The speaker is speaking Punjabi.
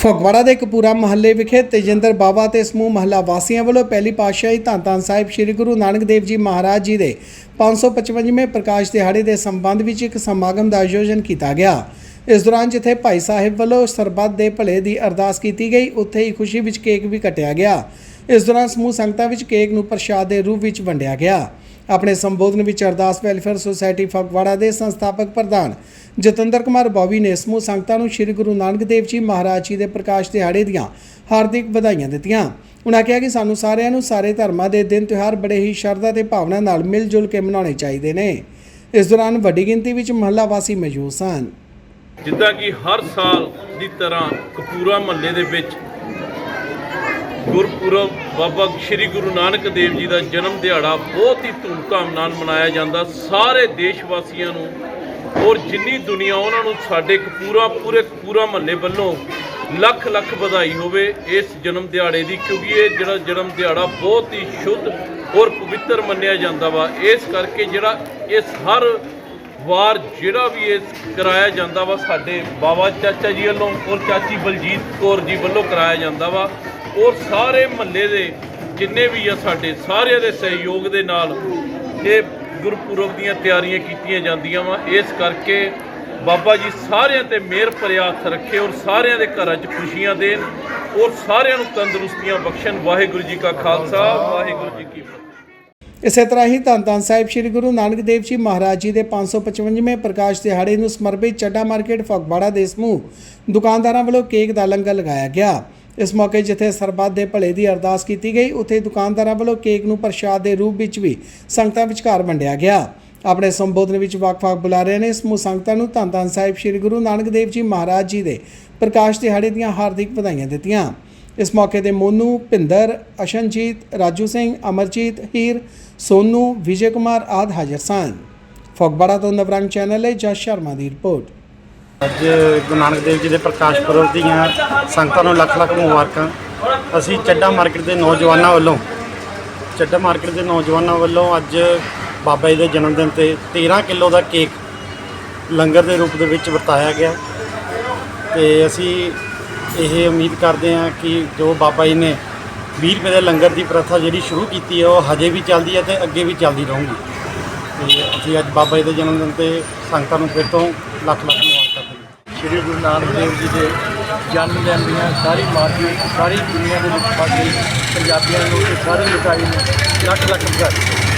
ਫਗਵਾੜਾ ਦੇ ਕਪੂਰਾ ਮਹੱਲੇ ਵਿਖੇ ਤੇਜਿੰਦਰ ਬਾਵਾ ਤੇ ਸਮੂਹ ਮਹੱਲਾ ਵਾਸੀਆਂ ਵੱਲੋਂ ਪਹਿਲੀ ਪਾਤਸ਼ਾਹੀ ਧੰਨ ਧੰਨ ਸਾਹਿਬ ਸ੍ਰੀ ਗੁਰੂ ਨਾਨਕ ਦੇਵ ਜੀ ਮਹਾਰਾਜ ਜੀ ਦੇ 555ਵੇਂ ਪ੍ਰਕਾਸ਼ ਦਿਹਾੜੇ ਦੇ ਸੰਬੰਧ ਵਿੱਚ ਇੱਕ ਸਮਾਗਮ ਦਾ ਆਯੋਜਨ ਕੀਤਾ ਗਿਆ। ਇਸ ਦੌਰਾਨ ਜਿੱਥੇ ਭਾਈ ਸਾਹਿਬ ਵੱਲੋਂ ਸਰਬੱਤ ਦੇ ਭਲੇ ਦੀ ਅਰਦਾਸ ਕੀਤੀ ਗਈ, ਉੱਥੇ ਹੀ ਖੁਸ਼ੀ ਵਿੱਚ ਕੇਕ ਵੀ ਕੱਟਿਆ ਗਿਆ। ਇਸ ਦੌਰਾਨ ਸਮੂਹ ਸੰਗਤਾਂ ਵਿੱਚ ਕੇਕ ਨੂੰ ਪ੍ਰਸ਼ਾਦ ਦੇ ਰੂਪ ਵਿੱਚ ਵੰਡਿਆ ਗਿਆ। ਆਪਣੇ ਸੰਬੋਧਨ ਵਿੱਚ ਅਰਦਾਸ ਵੈਲਫੇਅਰ ਸੁਸਾਇਟੀ ਫਗਵਾੜਾ ਦੇ ਸੰਸਥਾਪਕ ਪ੍ਰਧਾਨ ਜਤਿੰਦਰ ਕੁਮਾਰ ਬੌਬੀ ਨੇ ਸਮੂਹ ਸੰਗਤਾਂ ਨੂੰ ਸ੍ਰੀ ਗੁਰੂ ਨਾਨਕ ਦੇਵ ਜੀ ਮਹਾਰਾਜ ਜੀ ਦੇ ਪ੍ਰਕਾਸ਼ ਦਿਹਾੜੇ ਦੀਆਂ ਹਾਰਦਿਕ ਵਧਾਈਆਂ ਦਿੱਤੀਆਂ। ਉਨ੍ਹਾਂ ਕਿਹਾ ਕਿ ਸਾਨੂੰ ਸਾਰਿਆਂ ਨੂੰ ਸਾਰੇ ਧਰਮਾਂ ਦੇ ਦਿਨ ਤਿਉਹਾਰ ਬੜੇ ਹੀ ਸ਼ਰਧਾ ਤੇ ਭਾਵਨਾ ਨਾਲ ਮਿਲ ਜੁਲ ਕੇ ਮਨਾਉਣੇ ਚਾਹੀਦੇ ਨੇ। ਇਸ ਦੌਰਾਨ ਵੱਡੀ ਗਿਣਤੀ ਵਿੱਚ ਮਹੱਲਾ ਵਾਸੀ ਮੌਜੂਦ ਸਨ। ਜਿੱਦਾਂ ਕਿ ਹਰ ਸਾਲ ਦੀ ਤਰ੍ਹਾਂ ਕਪੂਰਾ ਮਹੱਲੇ ਦੇ ਵਿੱਚ ਗੁਰਪੁਰਬ ਬਾਬਾ ਸ਼੍ਰੀ ਗੁਰੂ ਨਾਨਕ ਦੇਵ ਜੀ ਦਾ ਜਨਮ ਦਿਹਾੜਾ ਬਹੁਤ ਹੀ ਧੂਮਧਾਮ ਨਾਲ ਮਨਾਇਆ ਜਾਂਦਾ। ਸਾਰੇ ਦੇਸ਼ ਵਾਸੀਆਂ ਨੂੰ ਔਰ ਜਿੰਨੀ ਦੁਨੀਆ ਉਹਨਾਂ ਨੂੰ ਸਾਡੇ ਕਪੂਰਾ ਪੂਰੇ ਕਪੂਰਾ ਮਹੱਲੇ ਵੱਲੋਂ ਲੱਖ ਲੱਖ ਵਧਾਈ ਹੋਵੇ ਇਸ ਜਨਮ ਦਿਹਾੜੇ ਦੀ, ਕਿਉਂਕਿ ਇਹ ਜਿਹੜਾ ਜਨਮ ਦਿਹਾੜਾ ਬਹੁਤ ਹੀ ਸ਼ੁੱਧ ਔਰ ਪਵਿੱਤਰ ਮੰਨਿਆ ਜਾਂਦਾ ਵਾ। ਇਸ ਕਰਕੇ ਜਿਹੜਾ ਇਸ ਹਰ ਵਾਰ ਜਿਹੜਾ ਵੀ ਇਹ ਕਰਾਇਆ ਜਾਂਦਾ ਵਾ, ਸਾਡੇ ਬਾਬਾ ਚਾਚਾ ਜੀ ਵੱਲੋਂ ਔਰ ਚਾਚੀ ਬਲਜੀਤ ਕੌਰ ਜੀ ਵੱਲੋਂ ਕਰਾਇਆ ਜਾਂਦਾ ਵਾ। ਔਰ ਸਾਰੇ ਮਹੱਲੇ ਦੇ ਜਿੰਨੇ ਵੀ ਆ ਸਾਡੇ, ਸਾਰਿਆਂ ਦੇ ਸਹਿਯੋਗ ਦੇ ਨਾਲ ਇਹ ਗੁਰਪੁਰਬ ਦੀਆਂ ਤਿਆਰੀਆਂ ਕੀਤੀਆਂ ਜਾਂਦੀਆਂ ਵਾ। ਇਸ ਕਰਕੇ ਬਾਬਾ ਜੀ ਸਾਰਿਆਂ ਤੇ ਮਿਹਰ ਭਰਿਆ ਹੱਥ ਰੱਖੇ ਔਰ ਸਾਰਿਆਂ ਦੇ ਘਰਾਂ 'ਚ ਖੁਸ਼ੀਆਂ ਦੇਣ ਔਰ ਸਾਰਿਆਂ ਨੂੰ ਤੰਦਰੁਸਤੀਆਂ ਬਖਸ਼ਣ। ਵਾਹਿਗੁਰੂ ਜੀ ਕਾ ਖਾਲਸਾ, ਵਾਹਿਗੁਰੂ ਜੀ ਕੀ ਫਤਿਹ। ਇਸੇ ਤਰ੍ਹਾਂ ਹੀ ਧੰਨ ਧੰਨ ਸਾਹਿਬ ਸ੍ਰੀ ਗੁਰੂ ਨਾਨਕ ਦੇਵ ਜੀ ਮਹਾਰਾਜ ਜੀ ਦੇ 555ਵੇਂ ਪ੍ਰਕਾਸ਼ ਦਿਹਾੜੇ ਨੂੰ ਸਮਰਪਿਤ ਚੱਡਾ ਮਾਰਕੀਟ ਫਗਵਾੜਾ ਦੇ ਸਮੂਹ ਦੁਕਾਨਦਾਰਾਂ ਵੱਲੋਂ ਕੇਕ ਦਾ ਲੰਗਰ ਲਗਾਇਆ ਗਿਆ। ਇਸ ਮੌਕੇ ਜਿੱਥੇ ਸਰਬੱਤ ਦੇ ਭਲੇ ਦੀ ਅਰਦਾਸ ਕੀਤੀ ਗਈ, ਉੱਥੇ ਦੁਕਾਨਦਾਰਾਂ ਵੱਲੋਂ ਕੇਕ ਨੂੰ ਪ੍ਰਸ਼ਾਦ ਦੇ ਰੂਪ ਵਿੱਚ ਵੀ ਸੰਗਤਾਂ ਵਿਚਕਾਰ ਵੰਡਿਆ ਗਿਆ। ਆਪਣੇ ਸੰਬੋਧਨ ਵਿੱਚ ਵੱਖ-ਵੱਖ ਬੁਲਾਰਿਆਂ ਨੇ ਸਮੂਹ ਸੰਗਤਾਂ ਨੂੰ ਧੰਨ ਧੰਨ ਸਾਹਿਬ ਸ੍ਰੀ ਗੁਰੂ ਨਾਨਕ ਦੇਵ ਜੀ ਮਹਾਰਾਜ ਜੀ ਦੇ ਪ੍ਰਕਾਸ਼ ਦਿਹਾੜੇ ਦੀਆਂ ਹਾਰਦਿਕ ਵਧਾਈਆਂ ਦਿੱਤੀਆਂ। ਇਸ ਮੌਕੇ ਤੇ ਮੋਨੂ, ਭਿੰਦਰ, ਅਸ਼ਨਜੀਤ, ਰਾਜੂ ਸਿੰਘ, ਅਮਰਜੀਤ, ਹੀਰ, ਸੋਨੂ, ਵਿਜੇ ਕੁਮਾਰ ਆਦ ਹਾਜ਼ਰ ਸਨ। ਫਗਵਾੜਾ ਤੋਂ ਨਵਰੰਗ ਚੈਨਲ ਲਈ ਜਸ ਸ਼ਰਮਾ ਦੀ ਰਿਪੋਰਟ। ਅੱਜ ਗੁਰੂ ਨਾਨਕ ਦੇਵ ਜੀ ਦੇ ਪ੍ਰਕਾਸ਼ ਪੁਰਬ ਦੀਆਂ ਸੰਗਤਾਂ ਨੂੰ ਲੱਖ ਲੱਖ ਮੁਬਾਰਕਾਂ। ਅਸੀਂ ਚੱਡਾ ਮਾਰਕੀਟ ਦੇ ਨੌਜਵਾਨਾਂ ਵੱਲੋਂ, ਚੱਡਾ ਮਾਰਕੀਟ ਦੇ ਨੌਜਵਾਨਾਂ ਵੱਲੋਂ ਅੱਜ ਬਾਬਾ ਜੀ ਦੇ ਜਨਮ ਦਿਨ ਤੇ 13 ਕਿਲੋ ਦਾ ਕੇਕ ਲੰਗਰ ਦੇ ਰੂਪ ਦੇ ਵਿੱਚ ਵਰਤਾਇਆ ਗਿਆ। ਤੇ ਅਸੀਂ ਇਹ ਉਮੀਦ ਕਰਦੇ ਹਾਂ ਕਿ ਜੋ ਬਾਬਾ ਜੀ ਨੇ 20 ਰੁਪਏ ਦੇ ਲੰਗਰ ਦੀ ਪ੍ਰਥਾ ਜਿਹੜੀ ਸ਼ੁਰੂ ਕੀਤੀ ਹੈ, ਉਹ ਹਜੇ ਵੀ ਚੱਲਦੀ ਹੈ ਤੇ ਅੱਗੇ ਵੀ ਚੱਲਦੀ ਰਹੂਗੀ। ਤੇ ਅਸੀਂ ਅੱਜ ਬਾਬਾ ਜੀ ਦੇ ਜਨਮ ਦਿਨ ਤੇ ਸੰਗਤਾਂ ਨੂੰ ਫਿਰ ਤੋਂ ਲੱਖ ਲੱਖ ਸ਼੍ਰੀ ਗੁਰੂ ਨਾਨਕ ਦੇਵ ਜੀ ਦੇ ਜਨਮ ਦਿਨ ਦੀਆਂ ਸਾਰੀ ਮਾਰਕੀਟ ਸਾਰੀ ਦੁਨੀਆ ਦੇ ਵਿੱਚ ਪਹੁੰਚ ਗਈ ਪੰਜਾਬੀਆਂ ਨੂੰ ਤੇ ਸਾਰੀ ਲੁਕਾਈ ਨੂੰ ਲੱਖ ਲੱਖ ਵਧਾਈ